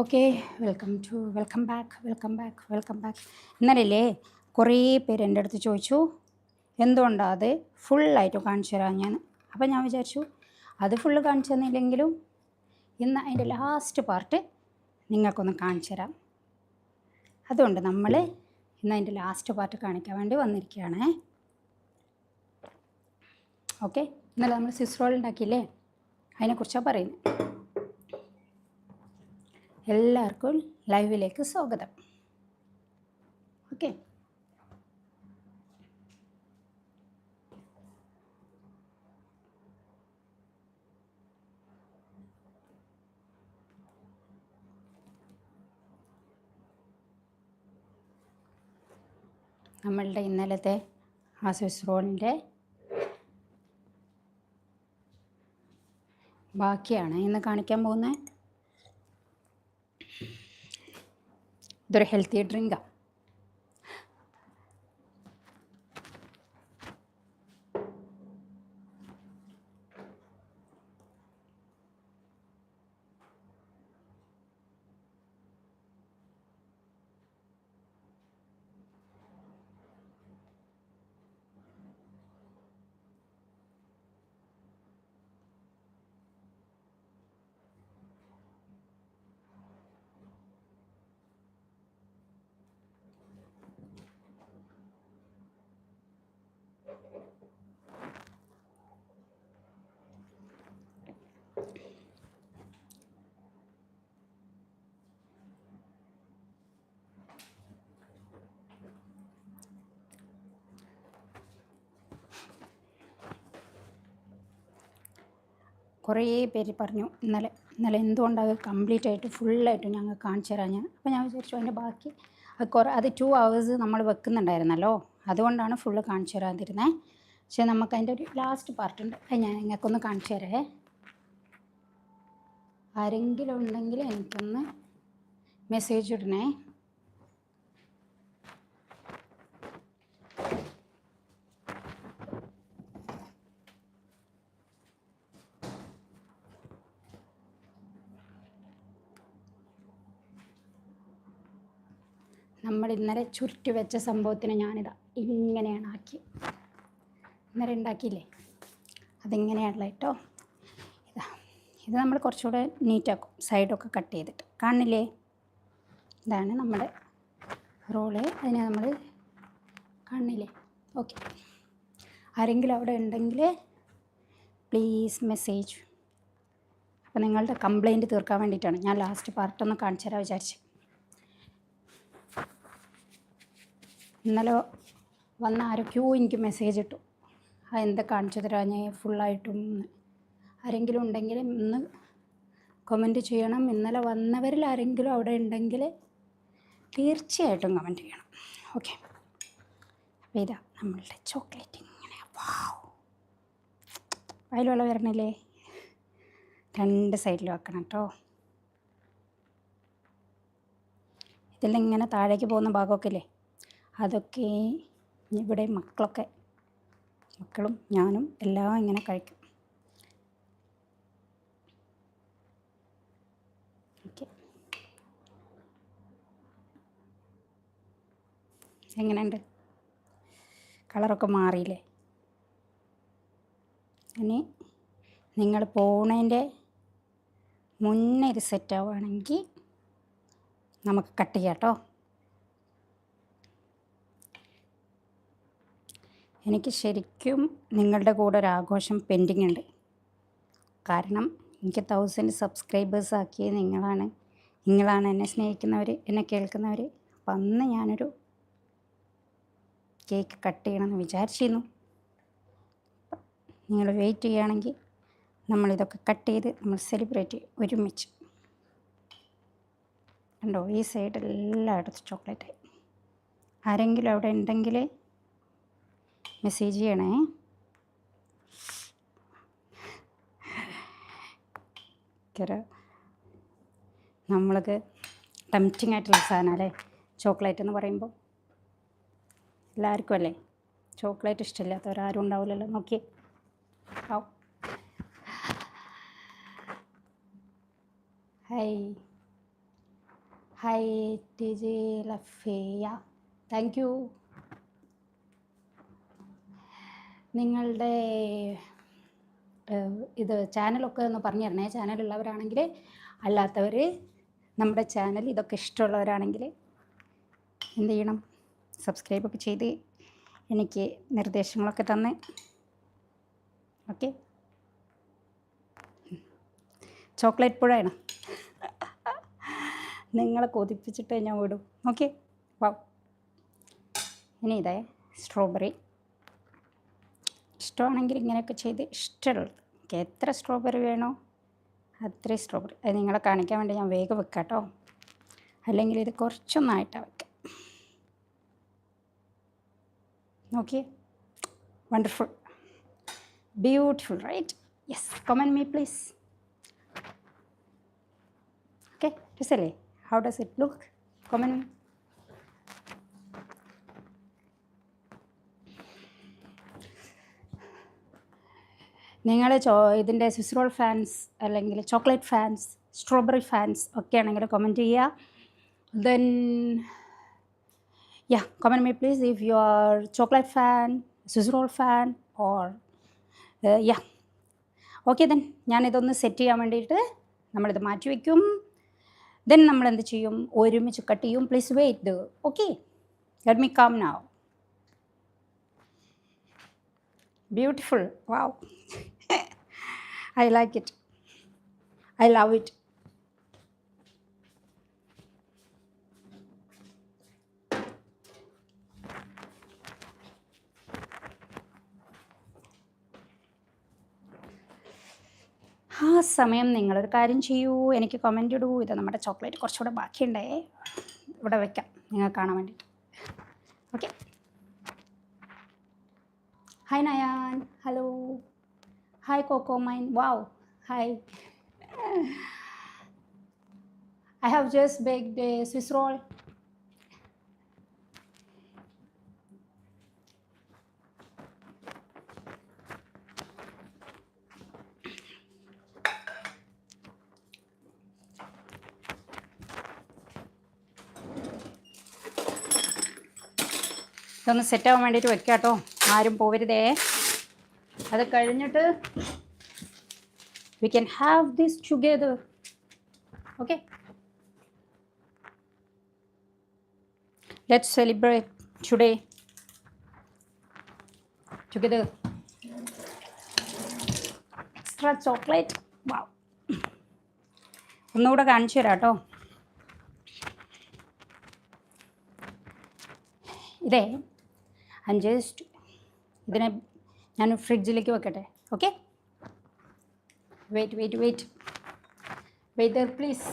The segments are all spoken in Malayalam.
Okay welcome to welcome back welcome back welcome back. ഇന്നലെ കുറേ പേര് എന്റെ അടുത്ത് ചോദിച്ചു എന്തുകൊണ്ടാണ് അത് ഫുള്ളായിട്ട് കാണിച്ചു തരാം ഞാൻ? അപ്പം ഞാൻ വിചാരിച്ചു അത് ഫുള്ള് കാണിച്ചു തന്നില്ലെങ്കിലും ഇന്ന് അതിന്റെ ലാസ്റ്റ് പാർട്ട് നിങ്ങൾക്കൊന്ന് കാണിച്ചു തരാം. അതുകൊണ്ട് നമ്മൾ ഇന്ന് അതിന്റെ ലാസ്റ്റ് പാർട്ട് കാണിക്കാൻ വേണ്ടി വന്നിരിക്കുകയാണ്. ഓക്കെ ഇന്നലെ നമ്മൾ സ്വിസ് റോൾ ഉണ്ടാക്കിയില്ലേ? അതിനെക്കുറിച്ചാണ് പറയുന്നത് എല്ലാവർക്കും ലൈവിലേക്ക് സ്വാഗതം. ഓക്കെ. നമ്മളുടെ ഇന്നലത്തെ ആ റോളിന്റെ ബാക്കിയാണ് ഇന്ന് കാണിക്കാൻ പോകുന്നത്. దొరికెళ్తే డ్రింగా കുറേ പേര് പറഞ്ഞു ഇന്നലെ ഇന്നലെ എന്തുകൊണ്ടത് കംപ്ലീറ്റ് ആയിട്ട് ഫുള്ളായിട്ട് ഞങ്ങൾ കാണിച്ചു തരാം ഞാൻ അപ്പോൾ ഞാൻ വിചാരിച്ചു അതിന്റെ ബാക്കി അത് കുറേ അത് ടു അവേഴ്സ് നമ്മൾ വെക്കുന്നുണ്ടായിരുന്നല്ലോ അതുകൊണ്ടാണ് ഫുള്ള് കാണിച്ചു തരാതിരുന്നത് പക്ഷേ നമുക്ക് അതിന്റെ ഒരു ലാസ്റ്റ് പാർട്ടുണ്ട് അത് ഞാൻ നിങ്ങൾക്കൊന്ന് കാണിച്ചു തരേ ആരെങ്കിലും ഉണ്ടെങ്കിൽ എനിക്കൊന്ന് മെസ്സേജ് ഇടണേ. നമ്മൾ ഇന്നലെ ചുരുട്ടി വെച്ച സംഭവത്തിന് ഞാനിതാ ഇങ്ങനെയാണ് ആക്കി. ഇന്നലെ ഉണ്ടാക്കിയില്ലേ? അതിങ്ങനെയാണല്ലോ കേട്ടോ ഇതാ ഇത് നമ്മൾ കുറച്ചുകൂടെ നീറ്റാക്കും സൈഡൊക്കെ കട്ട് ചെയ്തിട്ട്. കാണില്ലേ ഇതാണ് നമ്മുടെ റോൾ. അതിനെ നമ്മൾ കാണില്ലേ ഓക്കെ. ആരെങ്കിലും അവിടെ ഉണ്ടെങ്കിൽ പ്ലീസ് മെസ്സേജ്. അപ്പോൾ നിങ്ങളുടെ കംപ്ലയിന്റ് തീർക്കാൻ വേണ്ടിയിട്ടാണ്. ഞാൻ ലാസ്റ്റ് പാർട്ടൊന്ന് കാണിച്ചു തരാൻ വിചാരിച്ചു. ഇന്നലെ വന്ന ആരൊക്കെയോ എനിക്ക് മെസ്സേജ് ഇട്ടു. ആ എന്താ കാണിച്ചു തരാം ഞാൻ ഫുള്ളായിട്ടും. ആരെങ്കിലും ഉണ്ടെങ്കിൽ ഇന്ന് കമന്റ് ചെയ്യണം. ഇന്നലെ വന്നവരിൽ ആരെങ്കിലും അവിടെ ഉണ്ടെങ്കിൽ തീർച്ചയായിട്ടും കമന്റ് ചെയ്യണം. ഓക്കെ അപ്പോൾ ഇതാ നമ്മളുടെ ചോക്ലേറ്റ് ഇങ്ങനെ. വാവ് അതിലുള്ള വരണല്ലേ? രണ്ട് സൈഡിൽ വെക്കണം കേട്ടോ ഇതിലിങ്ങനെ താഴേക്ക് പോകുന്ന ഭാഗമൊക്കെ ഇല്ലേ? അതൊക്കെ ഇവിടെ മക്കളൊക്കെ മക്കളും ഞാനും എല്ലാം ഇങ്ങനെ കഴിക്കും. ഓക്കെ. എങ്ങനെയുണ്ട്? കളറൊക്കെ മാറിയില്ലേ? ഇനി നിങ്ങൾ പോണതിന്റെ മുന്നേ ഒരു സെറ്റ് ആവുകയാണെങ്കിൽ നമുക്ക് കട്ട് ചെയ്യാം കേട്ടോ. എനിക്ക് ശരിക്കും നിങ്ങളുടെ കൂടെ ഒരു ആഘോഷം പെൻഡിങ് ഉണ്ട്. കാരണം എനിക്ക് തൗസൻഡ് സബ്സ്ക്രൈബേഴ്സ് ആക്കിയത് നിങ്ങളാണ്. നിങ്ങളാണ് എന്നെ സ്നേഹിക്കുന്നവർ എന്നെ കേൾക്കുന്നവർ അപ്പം അന്ന് ഞാനൊരു കേക്ക് കട്ട് ചെയ്യണമെന്ന് വിചാരിച്ചിരുന്നു. നിങ്ങൾ വെയിറ്റ് ചെയ്യുകയാണെങ്കിൽ നമ്മളിതൊക്കെ കട്ട് ചെയ്ത് നമ്മൾ സെലിബ്രേറ്റ് ചെയ്യും ഒരുമിച്ച്. കണ്ടോ? ഈ സൈഡ് എല്ലായിടത്തും ചോക്ലേറ്റായി ആരെങ്കിലും അവിടെ ഉണ്ടെങ്കിൽ മെസ്സേജ് ചെയ്യണേ. നമ്മൾക്ക് ടെംറ്റിംഗ് ആയിട്ടുള്ള സാധനം അല്ലേ? ചോക്ലേറ്റ് എന്ന് പറയുമ്പോൾ എല്ലാവർക്കും അല്ലേ? ചോക്ലേറ്റ് ഇഷ്ടമില്ലാത്തവരാരും ഉണ്ടാവില്ലല്ലോ. നോക്കി ആവും hi hi T G Lafiya thank you നിങ്ങളുടെ ഇത് ചാനലൊക്കെ ഒന്ന് പറഞ്ഞു തരണേ ചാനലുള്ളവരാണെങ്കിൽ അല്ലാത്തവർ നമ്മുടെ ചാനൽ ഇതൊക്കെ ഇഷ്ടമുള്ളവരാണെങ്കിൽ എന്ത് ചെയ്യണം? സബ്സ്ക്രൈബ് ഒക്കെ ചെയ്ത് എനിക്ക് നിർദ്ദേശങ്ങളൊക്കെ തന്ന്. ഓക്കെ. ചോക്ലേറ്റ് പുഴയാണ്. നിങ്ങളെ കൊതിപ്പിച്ചിട്ട് ഞാൻ വിടും. ഓക്കെ. വാ. ഇനി ഇതായ സ്ട്രോബെറി. ഇഷ്ടമാണെങ്കിൽ ഇങ്ങനെയൊക്കെ ചെയ്ത് ഇഷ്ടമുള്ളത് എനിക്ക് എത്ര സ്ട്രോബെറി വേണോ അത്രയും സ്ട്രോബെറി അത് നിങ്ങളെ കാണിക്കാൻ വേണ്ടി ഞാൻ വേഗം വെക്കാം കേട്ടോ അല്ലെങ്കിൽ ഇത് കുറച്ചൊന്നായിട്ടാണ് വെക്കാം. നോക്കിയേ. Wonderful beautiful right yes come on me please okay രസല്ലേ? How does it look come on നിങ്ങൾ ചോ ഇതിന്റെ സിസ്രോൾ ഫാൻസ് അല്ലെങ്കിൽ ചോക്ലേറ്റ് ഫാൻസ് സ്ട്രോബെറി ഫാൻസ് ഒക്കെ ആണെങ്കിൽ കമന്റ് ചെയ്യുക. Then yeah comment me please if you are chocolate fan swiss roll fan or yeah okay then ഞാനിതൊന്ന് സെറ്റ് ചെയ്യാൻ വേണ്ടിയിട്ട് നമ്മളിത് മാറ്റി വയ്ക്കും ദെൻ നമ്മൾ എന്ത് ചെയ്യും? ഒരുമിച്ച് കട്ട് ചെയ്യും. Please wait okay let me come now beautiful wow. I like it I love it ആ സമയം നിങ്ങളൊരു കാര്യം ചെയ്യൂ. എനിക്ക് കമന്റ് ഇടൂ. ഇത് നമ്മുടെ ചോക്ലേറ്റ് കുറച്ചുകൂടെ ബാക്കിയുണ്ടേ. ഇവിടെ വെക്കാം. നിങ്ങൾ കാണാൻ വേണ്ടിയിട്ട് okay hi Nayan hello. Hi Coco Mine. Wow. Hi. I have just baked the Swiss roll. ഇതൊന്ന് സെറ്റ് ആവാൻ വേണ്ടിയിട്ട് വെക്കാം കേട്ടോ ആരും പോവരുതേ അത് കഴിഞ്ഞിട്ട് we can have this together okay let celebrate today together extra chocolate wow ഒന്നുകൂടെ കാണിച്ചു തരാം കേട്ടോ. ഇതേ അഞ്ച് ഇതിനെ ഞാൻ ഫ്രിഡ്ജിലേക്ക് വെക്കട്ടെ okay wait wait wait wait there please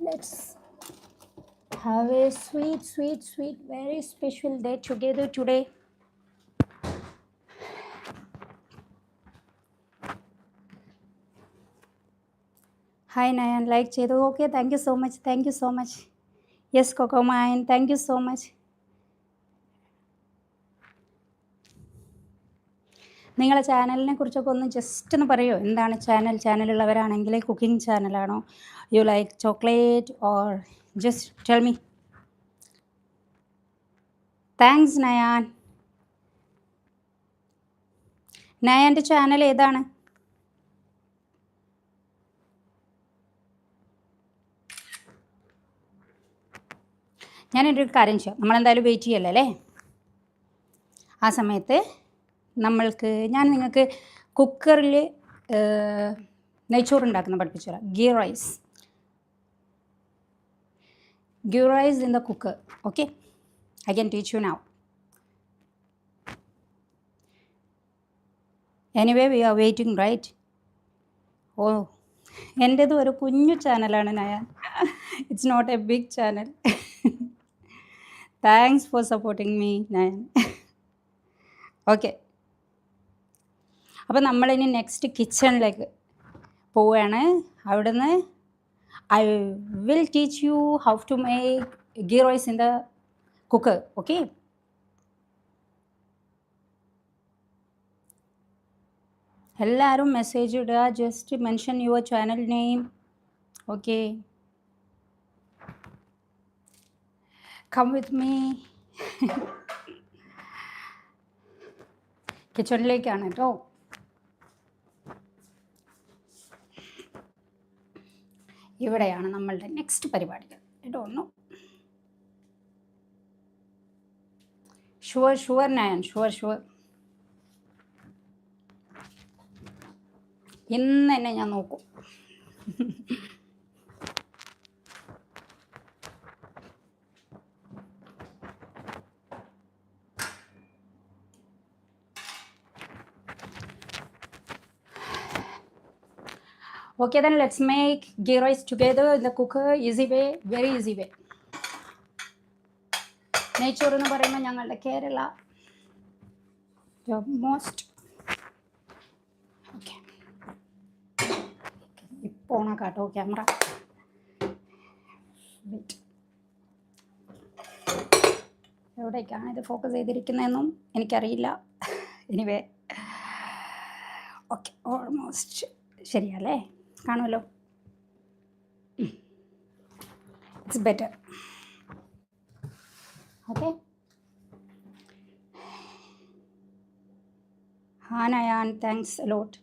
let's have a sweet sweet sweet very special day together today hi Nayan like ചെയ്തു okay thank you so much thank you so much yes Coco mine thank you so നിങ്ങളെ ചാനലിനെ കുറിച്ചൊക്കെ ഒന്ന് ജസ്റ്റ് ഒന്ന് പറയുമോ എന്താണ് ചാനൽ ചാനലുള്ളവരാണെങ്കിൽ cooking ചാനലാണോ you like chocolate or just tell me thanks Nayan നയാന്റെ channel ഏതാണ്? ഞാനൊരു കാര്യം ചെയ്യാം. നമ്മളെന്തായാലും വെയിറ്റ് ചെയ്യല്ലേ ആ സമയത്ത് നമ്മൾക്ക് ഞാൻ നിങ്ങൾക്ക് കുക്കറിൽ നെയ്ച്ചോറ് ഉണ്ടാക്കുന്ന തരാം. Ghee rice. Ghee rice in the cooker. Okay? I can teach you now anyway we are waiting right? Oh എന്റേത് ഒരു കുഞ്ഞു ചാനലാണ് Nayan it's not a big channel. Thanks for supporting me Nayan. Okay. അപ്പോൾ നമ്മളിനി നെക്സ്റ്റ് കിച്ചണിലേക്ക് പോവുകയാണ്. അവിടുന്ന് I will teach you how to make ghee rice in the cooker okay എല്ലാവരും മെസ്സേജ് ഇടുക. Just mention your channel name okay come with me കിച്ചണിലേക്കാണ് കേട്ടോ ഇവിടെയാണ് നമ്മളുടെ നെക്സ്റ്റ് പരിപാടികൾ. ഇടൊന്നു sure sure Nayan sure sure ഇന്ന് തന്നെ ഞാൻ നോക്കും. Okay, then let's make ghee rice together in the cooker. Easy way, very easy way. നെയ്ച്ചോറ് എന്ന് പറയുമ്പോൾ ഞങ്ങളുടെ കേരള മോസ്റ്റ് ഓക്കെ ഇപ്പോൾ ഓണാക്കാട്ടോ ക്യാമറ. എവിടേക്കാണ് ഇത് ഫോക്കസ് ചെയ്തിരിക്കുന്നതെന്നും എനിക്കറിയില്ല. എനിവേ ഓക്കെ ഓൾമോസ്റ്റ് ശരിയല്ലേ? കാണുമല്ലോ. It's better okay Han I an thanks a lot